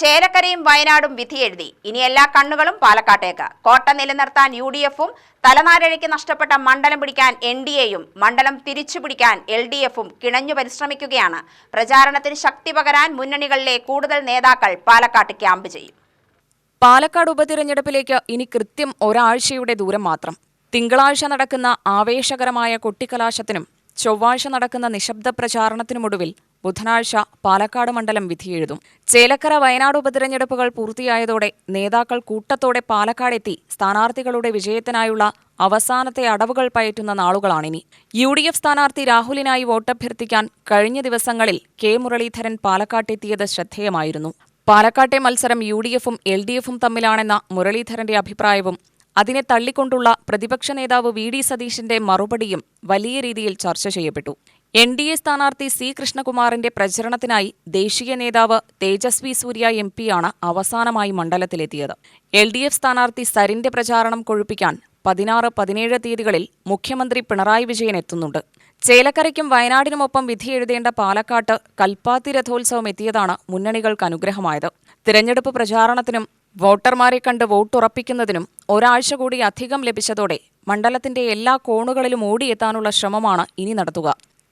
ചേലക്കരയും വയനാടും വിധിയെഴുതി ഇനി എല്ലാ കണ്ണുകളും പാലക്കാട്ടേക്ക്. കോട്ട നിലനിർത്താൻ യു ഡി എഫും തലനാരഴയ്ക്ക് നഷ്ടപ്പെട്ട മണ്ഡലം പിടിക്കാൻ എൻ ഡി എയും മണ്ഡലം തിരിച്ചു പിടിക്കാൻ എൽ ഡി എഫും കിണഞ്ഞു പരിശ്രമിക്കുകയാണ്. പ്രചാരണത്തിന് ശക്തി പകരാൻ മുന്നണികളിലെ കൂടുതൽ നേതാക്കൾ പാലക്കാട്ട് ക്യാമ്പ് ചെയ്യും. പാലക്കാട് ഉപതിരഞ്ഞെടുപ്പിലേക്ക് ഇനി കൃത്യം ഒരാഴ്ചയുടെ ദൂരം മാത്രം. തിങ്കളാഴ്ച നടക്കുന്ന ആവേശകരമായ കൊട്ടിക്കലാശത്തിനും ചൊവ്വാഴ്ച നടക്കുന്ന നിശബ്ദ പ്രചാരണത്തിനുമൊടുവിൽ ബുധനാഴ്ച പാലക്കാട് മണ്ഡലം വിധിയെഴുതും ചേലക്കര വയനാട് ഉപതിരഞ്ഞെടുപ്പുകൾ പൂർത്തിയായതോടെ നേതാക്കൾ കൂട്ടത്തോടെ പാലക്കാടെത്തി സ്ഥാനാർത്ഥികളുടെ വിജയത്തിനായുള്ള അവസാനത്തെ അടവുകൾ പയറ്റുന്ന നാളുകളാണിനി. യു ഡി എഫ് സ്ഥാനാർത്ഥി രാഹുലിനായി വോട്ടഭ്യർത്ഥിക്കാൻ കഴിഞ്ഞ ദിവസങ്ങളിൽ കെ. മുരളീധരൻ പാലക്കാട്ടെത്തിയത് ശ്രദ്ധേയമായിരുന്നു. പാലക്കാട്ടെ മത്സരം യു ഡി എഫും എൽ ഡി എഫും തമ്മിലാണെന്ന മുരളീധരന്റെ അഭിപ്രായവും അതിനെ തള്ളിക്കൊണ്ടുള്ള പ്രതിപക്ഷ നേതാവ് വി ഡി സതീശന്റെ മറുപടിയും വലിയ രീതിയിൽ ചർച്ച ചെയ്യപ്പെട്ടു. എൻ ഡി എ സ്ഥാനാർത്ഥി സി കൃഷ്ണകുമാറിന്റെ പ്രചരണത്തിനായി ദേശീയ നേതാവ് തേജസ്വി സൂര്യ എം പിയാണ് അവസാനമായി മണ്ഡലത്തിലെത്തിയത്. എൽ ഡി എഫ് സ്ഥാനാർത്ഥി സരിന്റെ പ്രചാരണം കൊഴുപ്പിക്കാൻ പതിനാറ് പതിനേഴ് തീയതികളിൽ മുഖ്യമന്ത്രി പിണറായി വിജയൻ എത്തുന്നുണ്ട്. ചേലക്കരയ്ക്കും വയനാടിനുമൊപ്പം വിധിയെഴുതേണ്ട പാലക്കാട്ട് കൽപ്പാത്തി രഥോത്സവം എത്തിയതാണ് മുന്നണികൾക്ക് അനുഗ്രഹമായത്. തിരഞ്ഞെടുപ്പ് പ്രചാരണത്തിനും വോട്ടർമാരെ കണ്ട് വോട്ടുറപ്പിക്കുന്നതിനും ഒരാഴ്ച കൂടി അധികം ലഭിച്ചതോടെ മണ്ഡലത്തിന്റെ എല്ലാ കോണുകളിലും ഓടിയെത്താനുള്ള ശ്രമമാണ് ഇനി നടത്തുക.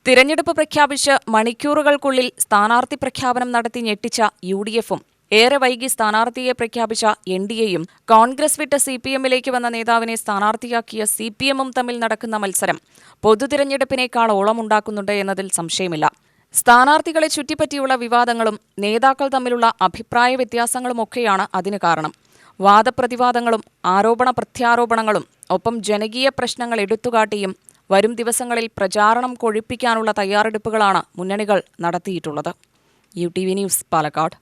തിരഞ്ഞെടുപ്പ് പ്രഖ്യാപിച്ച് മണിക്കൂറുകൾക്കുള്ളിൽ സ്ഥാനാർത്ഥി പ്രഖ്യാപനം നടത്തി ഞെട്ടിച്ച യു ഡി എഫും ഏറെ വൈകി സ്ഥാനാർത്ഥിയെ പ്രഖ്യാപിച്ച എൻ ഡി എയും കോൺഗ്രസ് വിട്ട് സി പി എമ്മിലേക്ക് വന്ന നേതാവിനെ സ്ഥാനാർത്ഥിയാക്കിയ സി പി എമ്മും തമ്മിൽ നടക്കുന്ന മത്സരം പൊതുതിരഞ്ഞെടുപ്പിനേക്കാൾ ഓളമുണ്ടാക്കുന്നുണ്ട് എന്നതിൽ സംശയമില്ല. സ്ഥാനാർത്ഥികളെ ചുറ്റിപ്പറ്റിയുള്ള വിവാദങ്ങളും നേതാക്കൾ തമ്മിലുള്ള അഭിപ്രായ വ്യത്യാസങ്ങളുമൊക്കെയാണ് അതിന് കാരണം. വാദപ്രതിവാദങ്ങളും ആരോപണ പ്രത്യാരോപണങ്ങളും ഒപ്പം ജനകീയ പ്രശ്നങ്ങൾ എടുത്തുകാട്ടിയും വരും ദിവസങ്ങളിൽ പ്രചാരണം കൊഴിപ്പിക്കാനുള്ള തയ്യാറെടുപ്പുകളാണ് മുന്നണികൾ നടത്തിയിട്ടുള്ളത്. U T V news Palakkad.